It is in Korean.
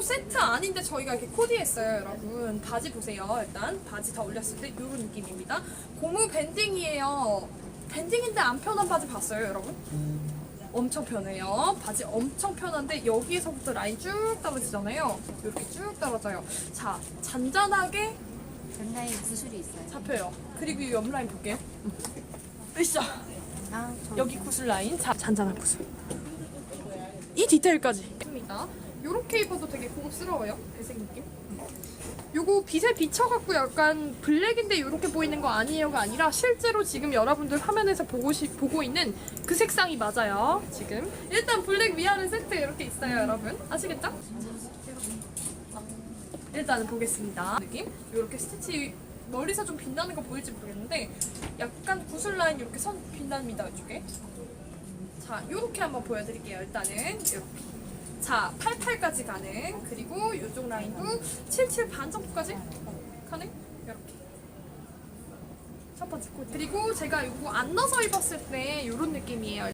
세트 아닌데 저희가 이렇게 코디했어요, 여러분. 바지 보세요. 일단 바지 다 올렸을 때 이런 느낌입니다. 고무 밴딩이에요. 밴딩인데 안 편한 바지 봤어요, 여러분? 엄청 편해요. 바지 엄청 편한데 여기에서부터 라인 쭉 떨어지잖아요. 이렇게 쭉 떨어져요. 자, 잔잔하게 전나에 구슬이 있어요. 잡혀요. 그리고 이 옆 라인 볼게요. 으쌰. 아, 저 여기 구슬 라인. 자, 잔잔한 구슬. 이 디테일까지. 요렇게 입어도 되게 고급스러워요. 배색 느낌. 요거 빛에 비춰갖고 약간 블랙인데 요렇게 보이는 거 아니에요가 아니라 실제로 지금 여러분들 화면에서 보고, 시, 보고 있는 그 색상이 맞아요. 지금. 일단 블랙 위아래 세트 이렇게 있어요, 여러분. 아시겠죠? 일단은 보겠습니다. 느낌? 요렇게 스티치 머리서 좀 빛나는 거 보일지 모르겠는데 약간 구슬 라인 이렇게 선 빛납니다, 이쪽에. 자, 요렇게 한번 보여드릴게요. 일단은 이렇게. 자, 88까지 가는 그리고 요쪽 라인도 77 반 정도까지 가는 이렇게. 첫 번째 코디. 그리고 제가 요거 안 넣어서 입었을 때 요런 느낌이에요.